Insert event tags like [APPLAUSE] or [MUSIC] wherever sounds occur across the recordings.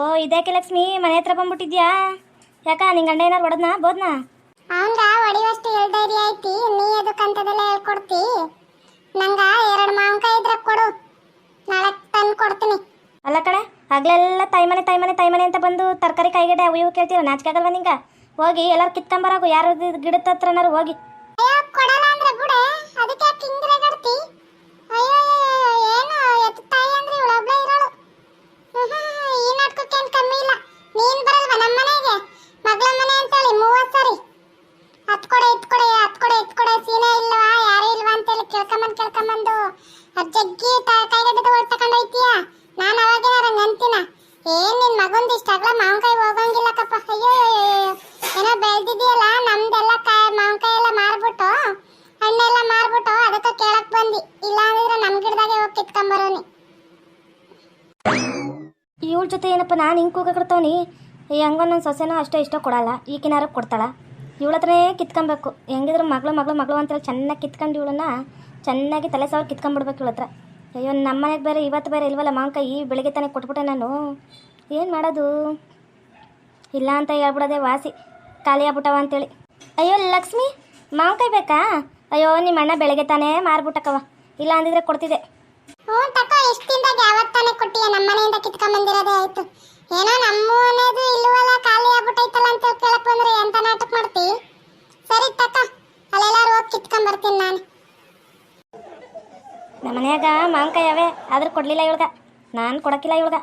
ಓ ಇದ್ಯಾಕೆ ಲಕ್ಷ್ಮಿ? ಮನೆ ಹತ್ರ ಬಂದ್ಬಿಟ್ಟಿದ್ಯಾ? ಯಾಕ ನಿಂಗೆ ಗಂಡ ಏನಾರು ಹೊಡೆದ್ನಾ ಬೋದ್ನಾ? ಅವಂಗ ಹೊಡಿವಷ್ಟು ಹೇಳ್ದೈರಿ ಐತಿ ನೀ ಅದಕ್ಕಂತದೆಲ್ಲ ಹೇಳ್ಕೊಡ್ತಿ? ನಂಗ ಎರಡು ಮಾವಿನಕಾಯಿ ಇದ್ರೆ ಕೊಡು. ನಾಳೆ ತಂದು ಕೊಡ್ತೀನಿ. ಅಲ್ಲ ಕಡೆ ಆಗ್ಲೆಲ್ಲ ತಾಯಿ ಮನೆ ತಾಯಿ ಮನೆ ತಾಯಿ ಮನೆ ಅಂತ ಬಂದು ತರಕಾರಿ ಕೈಗಡೆ ಅವು ಇವು ಕೇಳ್ತೀರ ನಾಚಿಕೆ ಆಗಲ್ವಾ ನಿಂಗೆ? ಹೋಗಿ ಎಲ್ಲರೂ ಕಿತ್ಕೊಂಬರಾಗು ಯಾರು ಗಿಡದ ಹತ್ರನಾರು ಹೋಗಿ ಅಯ್ಯೋ ಕೊಡಲ್ಲ ಅಂದ್ರೆ ಬಿಡೆ ಅದಕ್ಕೆ ಯಾಕೆ ಹಿಂಗ್ ರೇಗಾಡ್ತಿ ಅಯ್ಯೋ ಏನು ಎತ್ತ ತಾಯಿ ಅಂದ್ರೆ ಇವಳೊಬ್ಳೆ ಇರೋಳು ಹ್ಮ್, ಈ ನಾಟಕಕ್ಕೇನ್ ಕಮ್ಮಿ ಇಲ್ಲ ನೀನ್ ಬರಲ್ವಾ ನಮ್ಮ ಮನೆಗೆ ಮಗಳ ಮನೆ ಅಂತೇಳಿ ಮೂವತ್ತು ಸರಿ ಹತ್ ಕೊಡೆ ಇತ್ ಕೊಡೆ ಹತ್ ಕೊಡೆ ಇತ್ ಕೊಡೆ ಸೀನೆ ಇಲ್ವಾ ಯಾರು ಇಲ್ವಾ ಅಂತೇಳಿ ಕೇಳ್ಕೊಂಬಂದ್ ಕೇಳ್ಕೊಂಬಂದು ಅದ್ ಜಗ್ಗಿ ತ- ಕೈಗಡ್ಡೆ ತಗೊಳ್ ತಕೊಂಡೋಯ್ತೀಯ ನಾನು ಅವಾಗೇನಾರ ನೆನ್ತಿನ ಏನ್ ನಿನ್ ಮಗೊಂದು ಇಷ್ಟ ಆಗ್ಲ ಮಾವಿನಕಾಯಿ ಹೋಗಂಗಿಲ್ಲಕ್ಕಪ್ಪ ಅಯ್ಯೋ ಏನೋ ಬೆಳ್ದಿದ್ಯಲ್ಲ ನಮ್ದೆಲ್ಲ ಕಾಯಿ ಮಾವಿನಕಾಯಿ ಎಲ್ಲ ಮಾರ್ಬಿಟ್ಟು ಹಣ್ಣೆಲ್ಲ ಮಾರ್ಬಿಟ್ಟು ಅದಕ್ಕೆ ಕೇಳಕ್ ಬಂದಿ ಇಲ್ಲ ಅಂದ್ರೆ ನಮ್ ಗಿಡದಾಗೆ ಹೋಗಿ ಕಿತ್ಕೊಂಬರೋನಿ ಇವಳ ಜೊತೆ ಏನಪ್ಪ ನಾನು ಹಿಂಗೆ ಕೂಗಕಡ್ತವನಿ ಹಂಗ ನನ್ನ ಸೊಸೆನೂ ಅಷ್ಟೇ ಇಷ್ಟೋ ಕೊಡಲ್ಲ. ಈಗಿನಾರು ಕೊಡ್ತಾಳೆ. ಇವಳ ಹತ್ರನೇ ಕಿತ್ಕೊಬೇಕು. ಹೆಂಗಿದ್ರು ಮಗಳು ಮಗಳು ಮಗಳು ಅಂತೇಳಿ ಚೆನ್ನಾಗಿ ಕಿತ್ಕೊಂಡು ಇವಳನ್ನ ಚೆನ್ನಾಗಿ ತಲೆ ಸಾವಿರ ಕಿತ್ಕೊಂಡ್ಬಿಡ್ಬೇಕು ಇವಳ ಹತ್ರ ಅಯ್ಯೋ ನಮ್ಮ ಮನೆಗೆ ಬೇರೆ ಇವತ್ತು ಬೇರೆ ಇಲ್ವಲ್ಲ ಮಾಂಕಾಯಿ ಬೆಳಗ್ಗೆ ತಾನೇ ಕೊಟ್ಬಿಟ್ಟೆ ನಾನು. ಏನು ಮಾಡೋದು? ಇಲ್ಲ ಅಂತ ಹೇಳ್ಬಿಡೋದೆ ವಾಸಿ. ಖಾಲಿ ಆಗ್ಬಿಟ್ಟವ ಅಂತೇಳಿ. ಅಯ್ಯೋ, ಲಕ್ಷ್ಮಿ ಮಾಂಕಾಯಿ ಬೇಕಾ? ಅಯ್ಯೋ ನಿಮ್ಮ ಅಣ್ಣ ಬೆಳಗ್ಗೆ ತಾನೇ ಮಾರ್ಬಿಟ್ಟಕ್ಕವ ಇಲ್ಲ ಅಂದಿದ್ರೆ ಕೊಡ್ತಿದ್ದೆ. ಹ್ಞೂ ತಕೋ ಎಷ್ಟು ದಿನದಾಗ ಯಾವತ್ತಾನೆ ಕೊಟ್ಟಿಯ? ನಮ್ಮ ಮನೆಯಿಂದ ಕಿತ್ಕೊಂಡ್ ಬಂದಿರೋದೇ ಆಯ್ತು. ಏನೋ ನಮ್ಮ ಮನೆದು ಇಲ್ಲವಲ್ಲ ಖಾಲಿ ಆಗ್ಬಿಟ್ಟೈತಲ್ಲ ಅಂತ ಕೇಳಕ್ ಬಂದ್ರೆ ಎಂತ ನಾಟಕ ಮಾಡ್ತಿ? ಸರಿ ತಕ ಅಲ್ಲೆಲ್ಲಾರು ಹೋಗಿ ಕಿತ್ಕೊಂಡ್ ಬರ್ತೀನಿ ನಾನು. ನಮ್ಮ ಮನ್ಯಾಗ ಮಾವಿನಕಾಯಿ ಅವೇ ಆದ್ರೆ ಕೊಡಲಿಲ್ಲ ಇವಳ್ಗ. ನಾನು ಕೊಡಕ್ಕಿಲ್ಲ ಇವಳ್ಗ.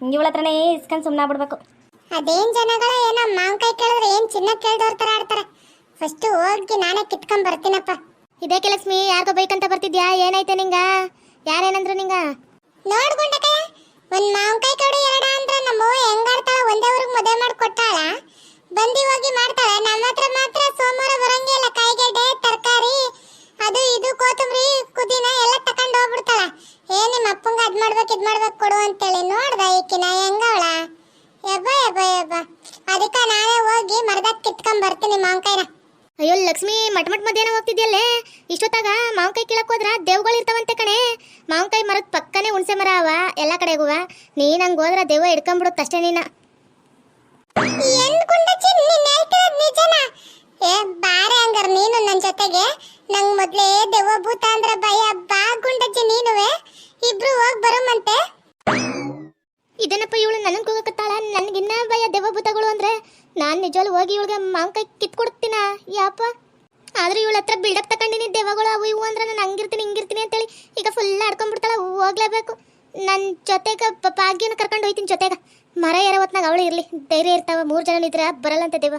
ಇವಳ ಹತ್ರನೇ ಇಸ್ಕೊಂಡು ಸುಮ್ಮನೆ ಬಿಡ್ಬೇಕು ಅದೇನ್ ಜನಗಳ ಏನೋ ಮಾವಿನಕಾಯಿ ಕೇಳಿದ್ರೆ ಏನು ಚಿನ್ನ ಕೇಳ್ದವ್ರ ತರ ಆಡ್ತಾರೆ. ಫಸ್ಟ್ ಹೋಗಿ ನಾನೇ ಕಿತ್ಕೊಂಡ್ ಬರ್ತೀನಪ್ಪ. ಇದೇ ಲಕ್ಷ್ಮಿ ಯಾರಿಗೋ ಬೈಕಂತ ಬರ್ತಿದ್ಯಾ? ಏನಾಯ್ತೆ ನಿಂಗ? ಯಾರೇನಂದ್ರು ನಿಂಗ? ನೋಡ್ಕೊಂಡಕಯ್ಯ ಒಂದ್ ಮಾವಿನಕಾಯಿ ಕಡು ಎರಡ ಅಂದ್ರ ನಮ್ಮ ಹೆಂಗಾಡ್ತಾಳ ಒಂದೇ ಊರಿಗೆ ಮದುವೆ ಮಾಡಿ ಕೊಟ್ಟಾಳ. ಬಂದಿ ಹೋಗಿ ಮಾಡ್ತಾಳೆ. ನಮ್ಮ ಹತ್ರ ಮಾತ್ರ ಸೋಮವಾರ ಬರಂಗಿಲ್ಲ. ಕಾಯಿಗೆಡ್ಡೆ, ತರಕಾರಿ, ಅದು ಇದು, ಕೊತ್ತಂಬರಿ ಕುದಿನ ಎಲ್ಲ ತಕೊಂಡ್ ಹೋಗ್ಬಿಡ್ತಾಳ. ಏ, ನಿಮ್ಮ ಅಪ್ಪಂಗ ಅದ್ ಮಾಡ್ಬೇಕು, ಇದ್ ಮಾಡ್ಬೇಕು ಕೊಡು ಅಂತೇಳಿ ನೋಡ್ದ ಈಕಿನ. ಹೆಂಗವಳ ಎಬ್ಬ ಎಬ್ಬ ಎಬ್ಬ. ಅದಕ್ಕ ನಾನೇ ಹೋಗಿ ಮರದ ಕಿತ್ಕೊಂಡ್ ಬರ್ತೀನಿ ಮಾವಿನಕಾಯಿನ. ಅಯ್ಯೋ ಲಕ್ಷ್ಮಿ ಮಟ್ ಮಟ್ ಮಧ್ಯಾಹ್ನ ಹೋಗ್ತಿದ್ಯಲ್ಲೇ? ಇಷ್ಟೊತ್ತಾಗ ಮಾವಿನಕಾಯಿ ಕೀಳಕ್ ಹೋದ್ರ ದೇವ್ಗಳು ಇರ್ತಾವಂತೆ ಕಣೆ. ಮಾವಿನಕಾಯಿ ಮರದ ಪಕ್ಕನೆ ಹುಣಸೆ ಮರ ಅವ, ಎಲ್ಲ ಕಡೆಗುವ ನೀನ್ ಹಂಗೆ ಹೋದ್ರ ದೇವ ಹಿಡ್ಕೊಂಡ್ಬಿಡುತ್ತ ಅಷ್ಟೇ ನೀನ. ಬಾರೆ ಹಂಗಾರ ನೀನು ನನ್ನ ಜೊತೆಗೆ. ನಂಗ್ ಮೊದಲೇ ದೆವ್ವ ಭೂತ ಅಂದ್ರೆ ಭಯ, ಬಾ ಗುಂಡಚ್ಚಿ ನೀನುವೆ. ಇಬ್ರು ಹೋಗ್ ಬರುಮಂತೆ. ಇದನ್ನಪ್ಪ ಇವಳು ನನಗೆ ಕೂಗಕತ್ತಾಳ? ನನಗಿನ್ನ ಭಯ ದೇವಭೂತಗಳು ಭೂತಗಳು ಅಂದ್ರೆ ನಾನು ನಿಜವಾಗ್ಲೂ ಹೋಗಿ ಇವಳಿಗೆ ಮಾವಿನಕಾಯಿ ಕಿತ್ಕೊಡ್ತೀನ? ಯಾಪ? ಆದ್ರೆ ಇವಳ ಹತ್ರ ಬಿಲ್ಡಪ್ ತಗೊಂಡಿನಿ ದೇವಗಳು ಅವು ಇವು ಅಂದ್ರೆ ನಾನು ಹಂಗಿರ್ತೀನಿ, ಹಿಂಗಿರ್ತೀನಿ ಅಂತೇಳಿ ಈಗ ಫುಲ್ ಆಡ್ಕೊಂಡ್ಬಿಡ್ತಾಳ, ಹೋಗ್ಲೇಬೇಕು. ನನ್ನ ಜೊತೆಗೆ ಭಾಗ್ಯನ ಕರ್ಕೊಂಡು ಹೋಯ್ತೀನಿ ಜೊತೆಗೆ. ಮರ ಯಾರ ಹೊತ್ನಾಗ ಅವಳು ಇರ್ಲಿ, ಧೈರ್ಯ ಇರ್ತಾವ, ಮೂರು ಜನ ಇದ್ರೆ ಅಂತ ದೇವ.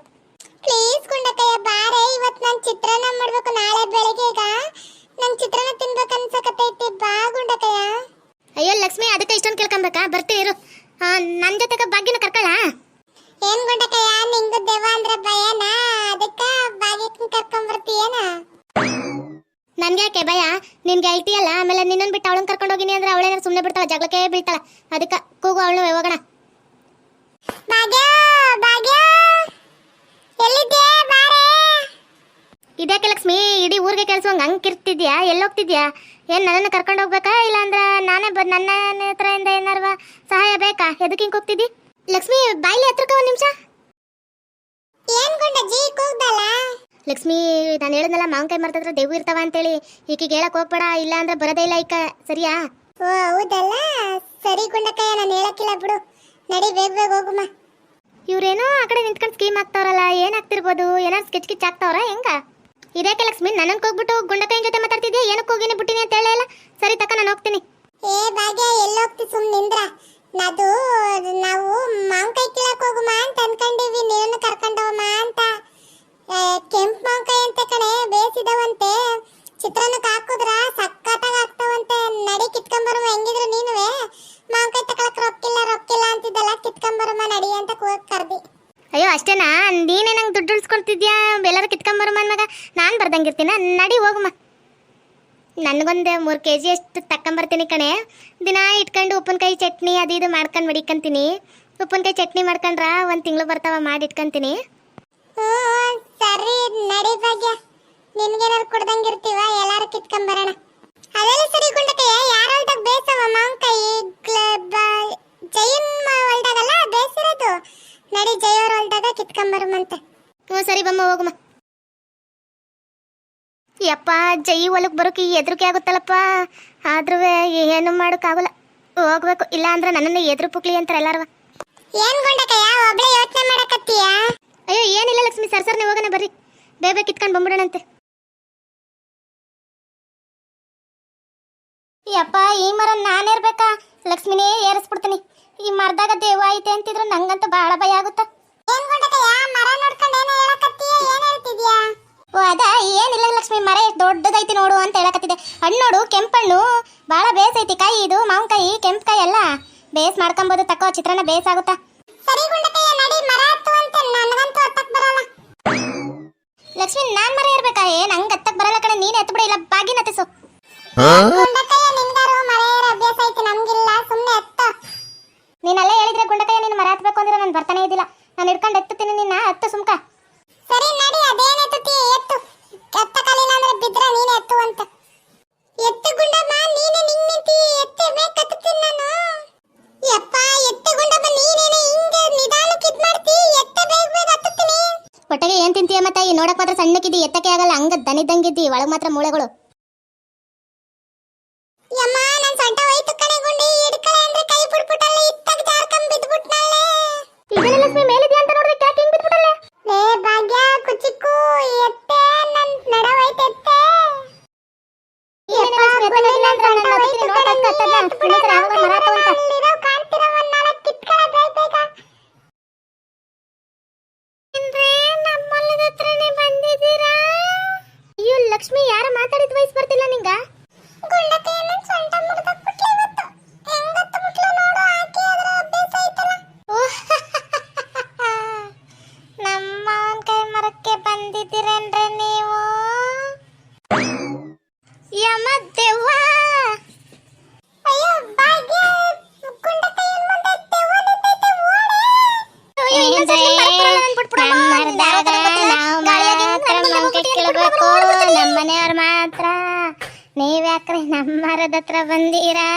ಪ್ಲೀಸ್ ಗುಂಡಕ್ಕಯ್ಯ, ಬಾರೆ ಇವತ್ತು ನಾನು ಚಿತ್ರಾನ್ನ ಮಾಡಬೇಕು ನಾಳೆ ಬೆಳಗ್ಗೆ ಈಗ. ನಾನು ಚಿತ್ರಾನ್ನ ತಿನ್ಬೇಕು ಅನ್ಸಕತ್ತೈತಿ, ಬಾ ಅಯ್ಯೋ ಲಕ್ಷ್ಮಿ ಅದಕ್ಕೆ ಇಷ್ಟೊಂದು ಕೇಳ್ಕೊಬೇಕಾ? ಬರ್ತೀನಿ ಇರು. ನನ್ನ ಜೊತೆಗೆ ಭಾಗ್ಯನ ಕರ್ಕೊಳ್ಳ ಏನ್ ಗುಂಡಕಯ್ಯ ನಿಂಗು ದೆವ್ವ ಅಂದ್ರೆ ಭಯನಾ? ಅದಕ್ಕೆ ಬಾಗಿಕ್ ಕರ್ಕೊಂಡ್ ಬರ್ತೀಯೇನ ನನ್ಗ್ಯಾಕೆ ಭಯ? ನಿನ್ಗೆ ಐತಿಯಲ್ಲ ಆಮೇಲೆ ನಿನ್ನನ್ ಬಿಟ್ಟು ಅವಳನ್ನ ಕರ್ಕೊಂಡು ಹೋಗಿನಿ ಅಂದ್ರೆ ಅವಳೇನಾರು ಸುಮ್ಮನೆ ಬಿಡ್ತಾಳ? ಜಗಳಕ್ಕೆ ಬೀಳ್ತಾಳ? ಅದಕ್ಕೆ ಕೂಗು ಅವಳು ಹೋಗೋಣ ಭಾಗ್ಯ ಭಾಗ್ಯ ಎಲ್ಲಿದ್ಯೆ ಬಾರೆ ಇದ್ಯಾಕೆ ಲಕ್ಷ್ಮಿ ಊರಿಗೆ ಕೆಲ್ಸವಂಗ ಹಂಗೆ ಕಿರ್ತಿದ್ಯಾ? ಎಲ್ಲೋಗ್ತಿದ್ಯಾ? ಏನ್ ನನ್ನನ್ನು ಕರ್ಕೊಂಡು ಹೋಗ್ಬೇಕಾ? ಇಲ್ಲ ಅಂದ್ರೆ ನಾನೇ ಬ ನನ್ನ ಹತ್ರದಿಂದ ಏನಾರ ಸಹಾಯ ಬೇಕಾ? ಎದಕ್ಕೆ ಹಿಂಗೆ ಹೋಗ್ತಿದ್ದಿ ಲಕ್ಷ್ಮಿ ಬಾಯಿಲಿ ಹತ್ರಕ್ಕೆ ಒಂದು ನಿಮಿಷ. ಏನು ಗುಂಡಜ್ಜಿ ಕೂಗ್ದಲ್ಲ? ಲಕ್ಷ್ಮಿ ನಾನು ಹೇಳಿದ್ನಲ್ಲ ಮಾವಿನಕಾಯಿ ಮರ್ತತ್ರ ದೇವು ಇರ್ತಾವ ಅಂತೇಳಿ. ಈಕಿಗೆ ಹೇಳಕ್ ಹೋಗ್ಬೇಡ ಇಲ್ಲ ಅಂದ್ರೆ ಬರೋದೇ ಇಲ್ಲ ಈಕ. ಸರಿಯಾ? ಓ ಹೌದಲ್ಲ? ಸರಿ ಗುಂಡಕ್ಕಯ್ಯ ನಾನು ಹೇಳಕ್ಕಿಲ್ಲ ಬಿಡು. ನಡಿ ಬೇಗ ಬೇಗ ಹೋಗುಮ್ಮ ಇವ್ರೇನೋ ಆ ಕಡೆ ನಿಂತ್ಕೊಂಡು ಸ್ಕೀಮ್ ಆಗ್ತಾವ್ರಲ್ಲ ಏನಾಗ್ತಿರ್ಬೋದು ಏನಾರು ಸ್ಕೆಚ್ ಕಿಚ್ ಆಗ್ತಾವ್ರ ಹೆಂಗ? ಇದಕ್ಕೆ ಲಕ್ಷ್ಮಿ ನನ್ನನ್ನು ಹೋಗ್ಬಿಟ್ಟು ಗುಂಡಕೈನ್ ಜೊತೆ ಮಾತಾಡ್ತಿದ್ಯಾ? ಏನಕ್ಕೆ ಹೋಗಿನಿ ಬಿಟ್ಟಿನಿ ಅಂತ ಹೇಳಲ್ಲ ಸರಿ ತಕ್ಕ ನಾನು ಹೋಗ್ತೀನಿ. ಏ ಭಾಗ್ಯ ಎಲ್ಲೋಗ್ತಿ ಸುಮ್ ನಿಂದ್ರ? ನಾದು, ನಾವು ಮಾವಿನಕಾಯಿ ಕೀಳಕ್ ಹೋಗುಮ ಅಂತ ಅನ್ಕೊಂಡಿವಿ. ನೀನು ಕರ್ಕೊಂಡವಮ್ಮ ಅಂತ. ಕೆಂಪ್ ಮಾವಿನಕಾಯಿ ಅಂತ ಕಣೆ, ಬೇಸಿದವಂತೆ. ಚಿತ್ರಾನ್ನಕ್ಕೆ ಹಾಕುದ್ರ ಸಕ್ಕತ್ತಾಗ ಆಗ್ತಾವಂತೆ. ನಡಿ ಕಿತ್ಕೊಂಬರುಮ ಹೆಂಗಿದ್ರು ನೀನುವೆ. ಮಾವಿನಕಾಯಿ ತಕೊಳಕ್ ರೊಕ್ಕಿಲ್ಲ ರೊಕ್ಕಿಲ್ಲ ಅಂತಿದ್ದಲ್ಲ ಕಿತ್ಕೊಂಬರುಮ ನಡಿ ಅಂತ ಕರ್ದಿ. ಅಯ್ಯೋ, ಅಷ್ಟೇನಾ? ನೀನೇ ನಂಗೆ ದುಡ್ಡು ಉಳಿಸ್ಕೊಳ್ತಿದ್ಯಾ? ಎಲ್ಲರೂ ಮನ್ ಮನ್ಮಗ. ನಾನು ಬರ್ದಂಗಿರ್ತೀನ? ನಡಿ ಹೋಗಮ್ಮ ನನಗೊಂದು ಮೂರು ಕೆ ಜಿ ಅಷ್ಟು ತಕ್ಕೊಂಬರ್ತೀನಿ ಕಣೆ. ದಿನ ಇಟ್ಕೊಂಡು ಉಪ್ಪಿನಕಾಯಿ ಚಟ್ನಿ ಅದು ಇದು ಮಾಡ್ಕೊಂಡು ಮಡಿಕೊಂತೀನಿ. ಉಪ್ಪಿನಕಾಯಿ ಚಟ್ನಿ ಮಾಡ್ಕೊಂಡ್ರ ಒಂದು ತಿಂಗಳು ಬರ್ತಾವ ಮಾಡಿ ಇಟ್ಕೊಂತೀನಿ. ಸರಿ, ನಡಿ ಭಾಗ್ಯ. ನಿನ್ಗೇನಾರು ಕೊಡ್ದಂಗಿರ್ತೀವ, ಎಲ್ಲಾರು ಕಿತ್ಕೊಂಬರೋಣ ಅದೆಲ್ಲ ಸರಿ ಗುಂಡಕಯ್ಯ ಯಾರ ಹೊಲ್ದಾಗ ಬೇಸವ ಮಾವಿನಕಾಯಿ ಜೈನ್ ಹೊಲ್ದಾಗಲ್ಲ ಬೇ ಕಿತ್ಕೊಂಬರಮಂತೆ ಹ್ಞೂ ಸರಿ ಬಮ್ಮ ಹೋಗಮ್ಮ ಯಪ್ಪ ಜೈ ಹೊಲಕ್ಕೆ ಬರೋಕೆ ಎದ್ರಿಕೆ ಆಗುತ್ತಲ್ಲಪ್ಪ. ಆದ್ರೂ ಏನು ಮಾಡೋಕ್ಕಾಗಲ್ಲ ಹೋಗ್ಬೇಕು. ಇಲ್ಲ ಅಂದ್ರೆ ನನ್ನನ್ನು ಎದುರು ಪುಕ್ಲಿ ಅಂತಾರೆ ಏನು ಏನ್ ಗುಂಡಕಯ್ಯ? ಒಬ್ಳೆ ಯೋಚನೆ ಮಾಡಕತ್ತೀಯ? ಅಯ್ಯೋ ಏನಿಲ್ಲ ಲಕ್ಷ್ಮಿ ಸರ್ ಸರ್ನೇ ಹೋಗೋಣ ಬರ್ರಿ. ಬೇಗ ಕಿತ್ಕೊಂಡು ಬಂದ್ಬಿಡೋಣಂತೆ. ಯಪ್ಪ ಈ ಮರ ನಾನೇರ್ಬೇಕಾ ಲಕ್ಷ್ಮಿನೇ ಏರಿಸ್ಬಿಡ್ತೀನಿ. ಈ ಮರದಾಗ ದೇವ ಐತೆ ಅಂತಿದ್ರು ನಂಗಂತೂ ಬಹಳ ಭಯ ಆಗುತ್ತಾ? ಏನ್ ಯಾ ಮರ ನೋಡ್ಕೊಂಡು ಏನೋ ಹೇಳಕತ್ತೀಯ? ಏನ್ ಹೇಳ್ತಿದ್ಯಾ? ಓ ಅದ ಏನಿಲ್ಲ ಲಕ್ಷ್ಮಿ ಮರ ಎಷ್ಟು ದೊಡ್ಡದೈತಿ ನೋಡು ಅಂತ ಹೇಳಕತ್ತಿದೆ ಹಣ್ಣು ನೋಡು ಕೆಂಪಣ್ಣು ಭಾಳ ಬೇಸೈತಿ. ಕಾಯಿ ಇದು ಮಾವಿನಕಾಯಿ ಕೆಂಪು ಕೈ ಎಲ್ಲ. ಬೇಸ್ ಮಾಡ್ಕೊಂಬೋದು ತಕ್ಕೋ ಚಿತ್ರಾನ್ನ ಬೇಸ್ ಆಗುತ್ತಾ ಸರಿ ಗುಂಡಕಯ್ಯ ನಡಿ ಮರ ಹತ್ತು ಅಂತ. ನನಗಂತೂ ಹತ್ತಕ್ ಬರಲ್ಲ. ಲಕ್ಷ್ಮಿ ನಾನ್ ಮರ ಇರ್ಬೇಕಾ ಏ ನಂಗೆ ಹತ್ತಕ್ ಬರಲ್ಲ ಕಡೆ ನೀನ್ ಎತ್ ಬಿಡ ಇಲ್ಲ ಬಾಗಿನ ಹತ್ತಿಸು. ಗುಂಡಕಯ್ಯ ಮರ ಏರೋ ಅಭ್ಯಾಸ ಐತಿ ನಮ್ಗಿಲ್ಲ. ಸುಮ್ಮನೆ ಎತ್ತ. ನೀನ್ ಅಲ್ಲೇ ಹೇಳಿದ್ರೆ ಗುಂಡಕಯ್ಯ ನೀನು ಮರ ಹತ್ಬೇಕು ಅಂದ್ರೆ ನಾನು ಬರ್ತಾನೆ ಇದ್ದಿಲ್ಲ. ನಾನು ಹಿಡ್ಕೊಂಡು ಎತ್ತುತ್ತೀನಿ ನಿನ್ನ ಹತ್ತು ಸುಮ್ಕ. ಹೊಟ್ಟೆಗೆ ಏನ್ ತಿಂತೀಯ ಈ ನೋಡಕ್ ಮಾತ್ರ ಸಣ್ಣಕ್ಕಿದ್ದಿ ಎತ್ತಕ್ಕೆ ಆಗಲ್ಲ ಹಂಗ ದನಿದ್ದಂಗಿದ್ದಿ ಒಳಗ್ ಮಾತ್ರ ಮೂಳೆಗಳು. ಯಮ್ಮ ಲಕ್ಷ್ಮಿ ಯಾರ ಮಾತಾಡಿದ ವಯಸ್ಸು ಬರ್ತಿಲ್ಲ ನಿಂಗ? ನಾವು? ಮುಂದೆ ಕೇಳಬೇಕು ನಮ್ಮ ಮನೆಯವ್ರು ಮಾತ್ರ. ನೀವ್ಯಾಕ್ರಿ ನಮ್ಮ ಮರದ ಹತ್ರ ಬಂದೀರಾ?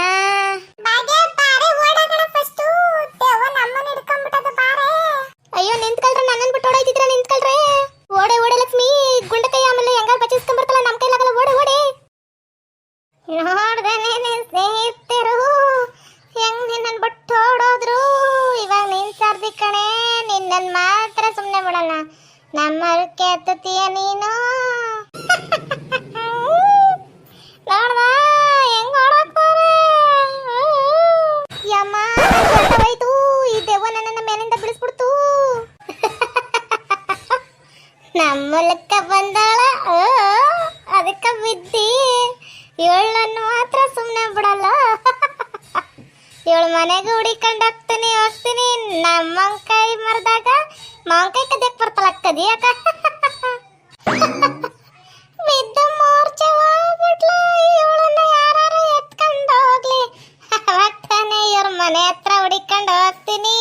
ಅಯ್ಯೋ ನಿಂತ್ಕೊಳ್ರೆ ನನ್ನನ್ ಬಿಟ್ಟು ನಿಂತ್ಕೊಳ್ರೆ? ನಮ್ಮ ಕೆತ್ತತೀಯ ನೀನು? [LAUGHS] ನೋಡ್ದ? ಹೆಂಗ್ ಓಡಾಕ್ತಾರೆ ಯಮ್ಮ ಹೋಯ್ತು ಈ ದೆವ್ವ ನನ್ನ ಮೇಲಿಂದ ಬಿಡಿಸ್ಬಿಡ್ತು. [LAUGHS] ನಮ್ಮ ಮೂಲಕ ಬಂದಾಳ. ಅದಕ್ಕ ಬಿದ್ದಿ. ಇವಳನ್ನು ಮಾತ್ರ ಸುಮ್ಮನೆ ಬಿಡಲ್ಲ. [LAUGHS] ಇವಳು ಮನೆಗೆ ಹುಡಿಕೊಂಡು ಹೋಗ್ತೀನಿ ಹೋಗ್ತೀನಿ. ನಮ್ಮ ಕೈ ಮರದಾಗ ಮಾವಿನಕಾಯಿ ಕದ್ಯಕ್ ಬರ್ತಲ್ಲ ಅಕ್ಕದಿ ಅಕ್ಕ ಬಿದ್ದ ಮೋರ್ಚೆ ಹೋಗ್ಬಿಟ್ಲ, ಇವಳನ್ನ ಯಾರು ಎತ್ಕೊಂಡು ಹೋಗ್ಲಿ. ಅವಾಗ ತಾನೇ ಮನೆ ಹತ್ರ ಹುಡಿಕೊಂಡು ಹೋಗ್ತೀನಿ.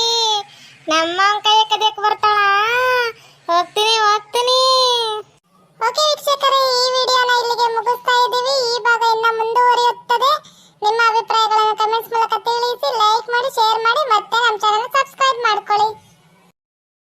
ನಮ್ಮ ಕೈ ಕದ್ಯಕ್ ಬರ್ತಾಳ? ಹೋಗ್ತೀನಿ ಹೋಗ್ತೀನಿ. ಓಕೆ ವೀಕ್ಷಕರೇ, ಈ ವಿಡಿಯೋನ ಇಲ್ಲಿಗೆ ಮುಗಿಸ್ತಾ ಇದ್ದೀವಿ. ಈ ಭಾಗ ಇನ್ನ ಮುಂದುವರಿಯುತ್ತದೆ. ನಿಮ್ಮ ಅಭಿಪ್ರಾಯಗಳನ್ನು ಕಮೆಂಟ್ಸ್ ಮೂಲಕ ತಿಳಿಸಿ ಲೈಕ್ ಮಾಡಿ ಶೇರ್ ಮಾಡಿ, ಮತ್ತೆ ನಮ್ಮ ಚಾನಲ್ ಸಬ್ಸ್ಕ್ರೈಬ್ ಮಾಡ್ಕೊಳ್ಳಿ.